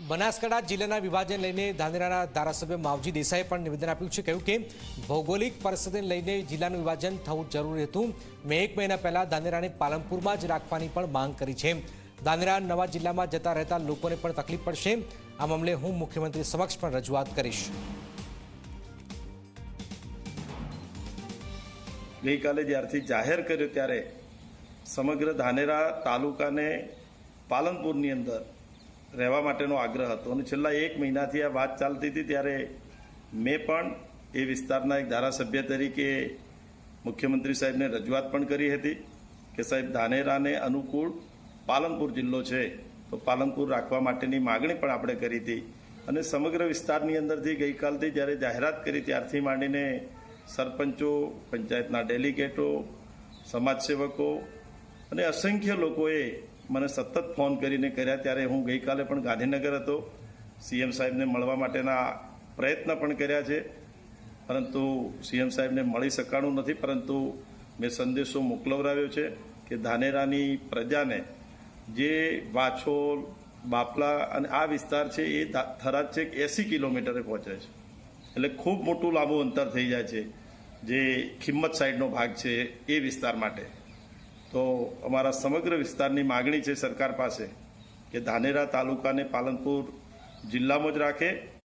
બનાસકાંઠા જિલ્લાના વિભાજન લઈને ધાનેરાના ધારાસભ્ય માવજી દેસાઈએ પણ નિવેદન આપ્યું છે કહ્યું કે ભૌગોલિક પરિસ્થિતિને લઈને જિલ્લાનું વિભાજન થવું જરૂરી હતું. મેં એક મહિના પહેલા ધાનેરાને પાલનપુરમાં જ રાખવાની પણ માંગ કરી છે. ધાનેરા નવા જિલ્લામાં જતા રહેતા લોકોને પણ તકલીફ પડશે. આ મામલે હું મુખ્યમંત્રી સમક્ષ પણ રજૂઆત કરીશ. ગઈકાલે જ્યારથી જાહેર કર્યો ત્યારે સમગ્ર ધાનેરા તાલુકાને પાલનપુરની અંદર રહેવા માટેનો આગ્રહ હતો અને છેલ્લા એક મહિનાથી આ વાત ચાલતી હતી ત્યારે મેં પણ એ વિસ્તારના એક ધારાસભ્ય તરીકે મુખ્યમંત્રી સાહેબને રજૂઆત પણ કરી હતી કે સાહેબ, ધાનેરાને અનુકૂળ પાલનપુર જિલ્લો છે, તો પાલનપુર રાખવા માટેની માગણી પણ આપણે કરી હતી અને સમગ્ર વિસ્તારની અંદરથી ગઈકાલથી જ્યારે જાહેરાત કરી ત્યારથી માંડીને સરપંચો, પંચાયતના ડેલિગેટો, સમાજસેવકો અને અસંખ્ય લોકોએ મને સતત ફોન કરીને કર્યા. ત્યારે હું ગઈકાલે પણ ગાંધીનગર હતો. સીએમ સાહેબને મળવા માટેના પ્રયત્ન પણ કર્યા છે. પરંતુ સીએમ સાહેબને મળી શકાણું નથી. પરંતુ મેં સંદેશો મોકલવરાવ્યો છે કે ધાનેરાની પ્રજાને જે વાછોલ, બાપલા અને આ વિસ્તાર છે એ થરાદ છેક એસી કિલોમીટરે પહોંચે છે. એટલે ખૂબ મોટું લાંબુ અંતર થઈ જાય છે. જે ખિંમત સાઈડનો ભાગ છે એ વિસ્તાર માટે. તો અમારા સમગ્ર વિસ્તારની માગણી છે સરકાર પાસે કે ધાનેરા તાલુકાને પાલનપુર જિલ્લામાં જ રાખે